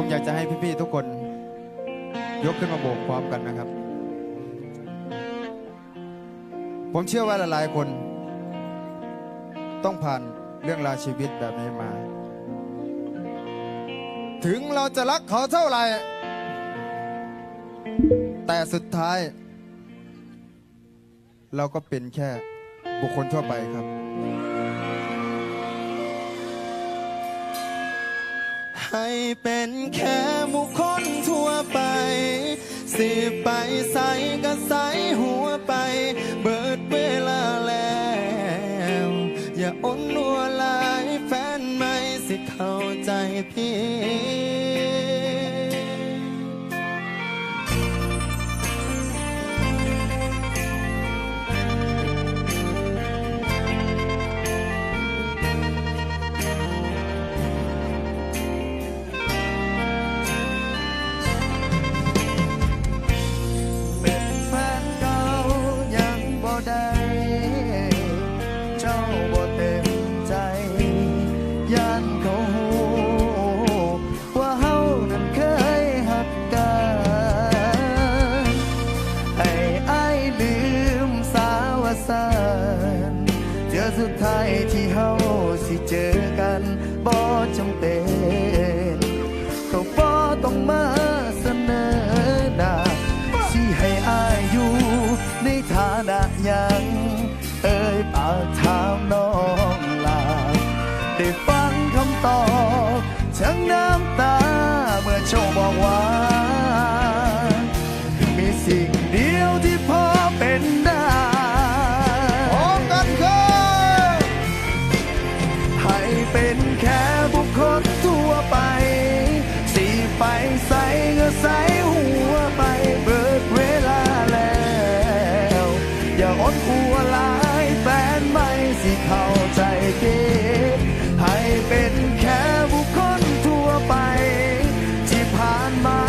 ผมอยากจะให้พี่ๆทุกคนยกขึ้นมาโบกพร้อมกันนะครับ ผมเชื่อว่าหลายๆคน ต้องผ่านเรื่องราวชีวิตแบบนี้มา ถึงเราจะรักเขาเท่าไหร่ แต่สุดท้าย เราก็เป็นแค่บุคคลทั่วไปครับ ให้เป็นแค่บุคคลทั่วไป สิไปใส่ก็ใส่หัวไป เบิดเวลาแล้ว อย่าอ้นนัวลายแฟนไม่สิเข้าใจพี่ ท้ายที่เฮาสิเจอกันบ่จำเป็นเขาบ่ต้องมาเสนอหน้าสิให้อายอยู่ในฐานะยา เป็นแค่บุคคลทั่วไปสิไปใส่ก็ใส่หัวไปเบิดเวลาแล้ว อย่าอดอัวลายแฟนไม่สิเข้าใจเก็บให้เป็นแค่บุคคลทั่วไป ที่ผ่านมา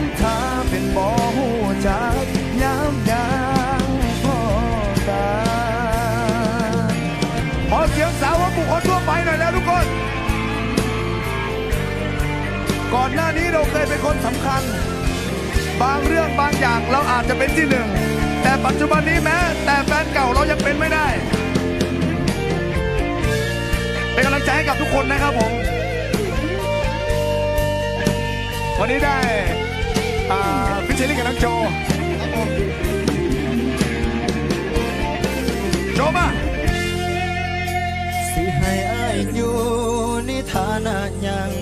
ทำท่าเป็นหมอหูจากย้ำยางพอตาขอเสียงสาวบุคคลทั่วไปหน่อยแล้วทุกคน ก่อนหน้านี้เราเคยเป็นคนสำคัญ บางเรื่องบางอย่างเราอาจจะเป็นที่หนึ่ง แต่ปัจจุบันนี้แม้ แต่แฟนเก่าเรายังเป็นไม่ได้ เป็นกำลังใจให้กับทุกคนนะครับผมวันนี้ได้ พิเชลี่กับน้องโจ โจมาสิให้อายอยู่ในฐานะหยัง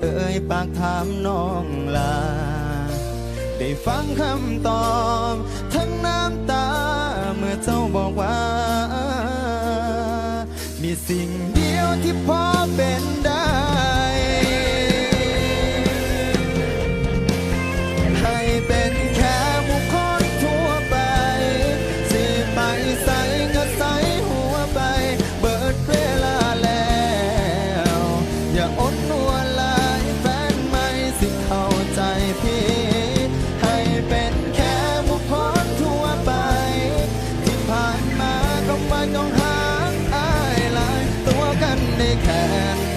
เอ่ยปากถามน้องลา ได้ฟังคำตอบ ทั้งน้ำตา เมื่อเจ้าบอกว่า มีสิ่งเดียวที่พอเป็นได้ ใ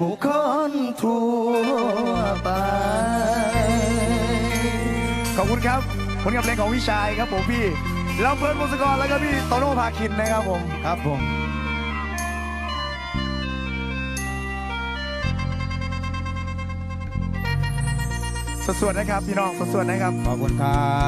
บุคคลทั่วไป ขอบคุณครับผลงานเพลงของวิชัยครับผมพี่เราเพื่อนมุสกรแล้วก็พี่โตโน่พาคินนะครับผมครับผมสดๆนะครับ พี่น้องสดๆนะครับ ขอบคุณครับ